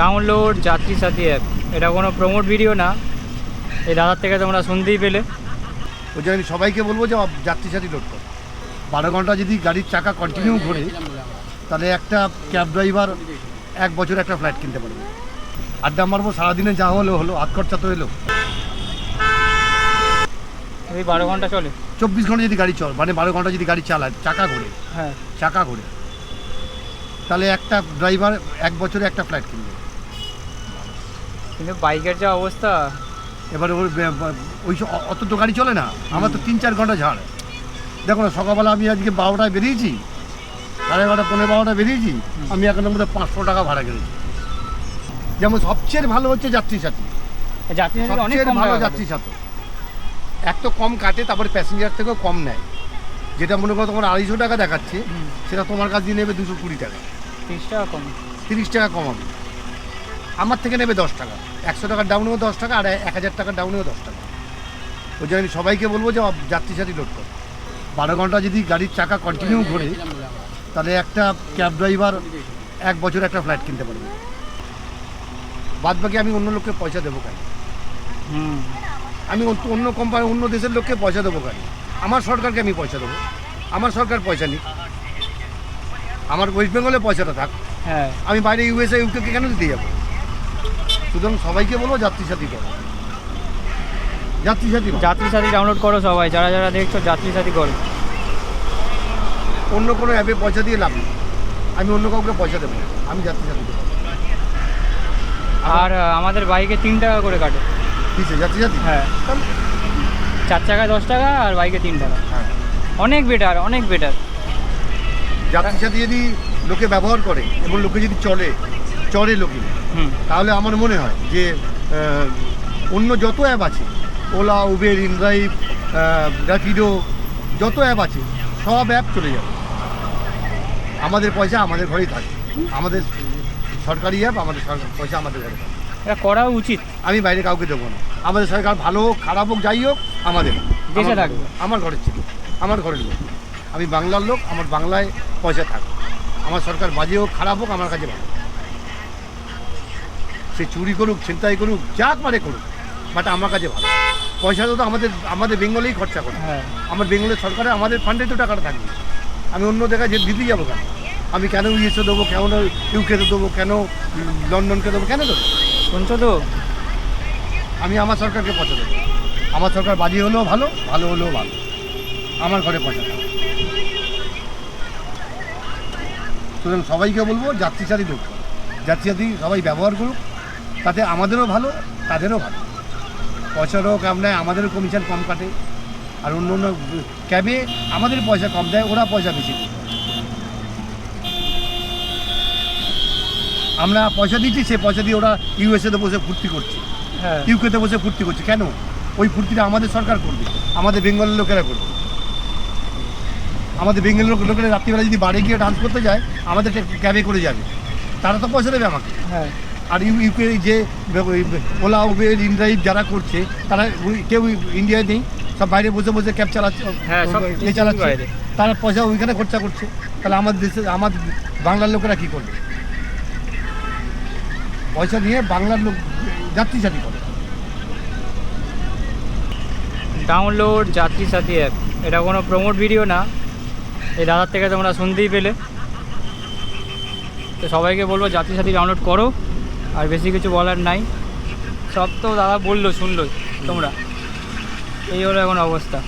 Download যাত্রী সাথী app এটা কোনো প্রমোট ভিডিও না। এই দাদার থেকে তোমরা শুনতেই পেলে। ওই জন্য আমি সবাইকে বলব যে যাত্রী সাথী লোড করো। বারো ঘণ্টা যদি গাড়ির চাকা কন্টিনিউ ঘোরে তাহলে একটা ক্যাব ড্রাইভার এক বছর একটা ফ্লাইট কিনতে পারবে। আড্ডা মারবো সারাদিনে যা হলো হলো হাত খরচা তো এলো। এই বারো ঘণ্টা চলে। চব্বিশ ঘণ্টা যদি গাড়ি চল মানে বারো ঘণ্টা যদি গাড়ি চালায় চাকা ঘোরে। হ্যাঁ। চাকা ঘোরে। তাহলে একটা ড্রাইভার এক বছরে একটা ফ্লাইট কিনবে। কিন্তু বাইকের যা অবস্থা। এবারে ওর ওই অত তো গাড়ি চলে না। আমার তো তিন চার ঘণ্টা ঝাড়। দেখো না সকালবেলা আমি আজকে বারোটায় বেরিয়েছি সাড়ে এগারোটা পনেরো বারোটা বেরিয়েছি আমি এখন মধ্যে পাঁচশো টাকা ভাড়া কেটেছি যেমন সবচেয়ে ভালো হচ্ছে যাত্রী সাথী। যাত্রী ভালো যাত্রী সাথী। এক তো কম কাটে তারপরে প্যাসেঞ্জার থেকেও কম নেয়। যেটা মনে করো তোমার আড়াইশো টাকা দেখাচ্ছে সেটা তোমার কাছ দিয়ে নেবে দুশো কুড়ি টাকা। তিরিশ টাকা কম। তিরিশ টাকা কমাবে আমার থেকে নেবে দশ টাকা। একশো টাকার ডাউনেও দশ টাকা আর এক হাজার টাকার ডাউনেও দশ টাকা। ওই জন্য আমি সবাইকে বলব যে যাত্রী সাথী লোড করো। বারো ঘণ্টা যদি গাড়ির চাকা কন্টিনিউ ঘোরে তাহলে একটা ক্যাব ড্রাইভার এক বছর একটা ফ্লাইট কিনতে পারবে। বাদ বাকি আমি অন্য লোককে পয়সা দেবো কেন? হুম। আমি অন্য- অন্য কোম্পানি অন্য দেশের লোককে পয়সা দেবো কেন? আমার সরকারকে আমি পয়সা দেবো। আমার সরকার পয়সা নিক। আমার ওয়েস্ট বেঙ্গলে পয়সাটা থাক। হ্যাঁ। আমি বাইরে ইউএসএ ইউকে কেন দিতে যাব? সুতরাং সবাইকে বলব যাত্রী সাথী করো। যাত্রী সাথী যাত্রী সাথী ডাউনলোড করো সবাই। যারা যারা দেখছ যাত্রী সাথী করো। অন্য কোনো অ্যাপে পয়সা দিয়ে লাভ নেই। আমি অন্য কাউকে পয়সা দেবো না। আমি যাত্রী সাথী করব। আর আমাদের বাইকে তিন টাকা করে কাটে। কিসে যাত্রী সাথী হ্যাঁ চার টাকায় দশ টাকা আর বাইকে তিন টাকা। হ্যাঁ। অনেক বেটার অনেক বেটার যাত্রী সাথী যদি লোকে ব্যবহার করে এবং লোকে যদি চলে চলে লোকে তাহলে আমার মনে হয় যে অন্য যত অ্যাপ আছে ওলা উবের ইনড্রাইভ র্যাপিডো যত অ্যাপ আছে সব অ্যাপ চলে যাবে। আমাদের পয়সা আমাদের ঘরেই থাকে। আমাদের সরকারি অ্যাপ আমাদের সরকার পয়সা আমাদের ঘরে থাকবে এটা করা উচিত। আমি বাইরে কাউকে দেবো না। আমাদের সরকার ভালো হোক খারাপ হোক যাই হোক আমাদের। দেশে থাকবে। আমার ঘরের ছিল আমার ঘরের লোক। আমি বাংলার লোক আমার বাংলায় পয়সা থাক। আমার সরকার বাজে হোক খারাপ হোক আমার কাছে ভালো। সে চুরি করুক ছিনতাই করুক যা পারে করুক বাট আমার কাছে ভালো। পয়সা তো আমাদের আমাদের বেঙ্গলেই খরচা করে। হ্যাঁ। আমার বেঙ্গলের সরকারে আমাদের ফান্ডে তো টাকাটা থাকবে। আমি অন্য জায়গায় যে দিতে যাব কেন? আমি কেন ইউএসএ দেবো কেন ইউকেতে দেবো কেন লন্ডনকে দেবো কেন দেবো? শুনছো তো? আমি আমার সরকারকে পয়সা দেবো। আমার সরকার বাজি হলেও ভালো ভালো হলেও ভালো। আমার ঘরে থাকে সুতরাং সবাইকে বলব, যাত্রী সাথী লোক যাত্রী সাথী সবাই ব্যবহার করুক। তাতে আমাদেরও ভালো, তাদেরও ভালো। পয়সারও কম নেয়, আমাদেরও কমিশন কম কাটে। আর অন্য অন্য ক্যাবে আমাদের পয়সা কম দেয়, ওরা পয়সা বেশি দেয়। আমরা পয়সা দিচ্ছি সে পয়সা দিয়ে ওরা ইউএসএতে বসে ফুর্তি করছে। হ্যাঁ। ইউকেতে বসে ফুর্তি করছে। কেন? ওই ফুর্তিটা আমাদের সরকার করবে আমাদের বেঙ্গলের লোকেরা করবে। আমাদের বেঙ্গলের লোক লোকেরা রাত্রিবেলা যদি বাড়ি গিয়ে ডান্স করতে যায় আমাদের ক্যাবে করে যাবে। তারা তো পয়সা দেবে আমাকে। হ্যাঁ। আর ইউ ইউকে যে ওলা উবের ইনড্রাইভ যারা করছে তারা কেউ ইন্ডিয়ায় নেই। সব বাইরে বসে বসে ক্যাব চালাচ্ছে। হ্যাঁ, চালাচ্ছে। তারা পয়সা ওইখানে খরচা করছে। তাহলে আমাদের দেশে আমার বাংলার লোকেরা কী করবে? পয়সা নিয়ে বাংলার লোক যাত্রী সাথী করে। ডাউনলোড যাত্রী সাথী অ্যাপ এটা কোনো প্রমোট ভিডিও না। এই দাদার থেকে তোমরা শুনতেই পেলে। তো সবাইকে বলব যাত্রী সাথী ডাউনলোড করো। আর বেশি কিছু বলার নাই। সব তো দাদা বলল, শুনলো তোমরা। এই হলো এখন অবস্থা।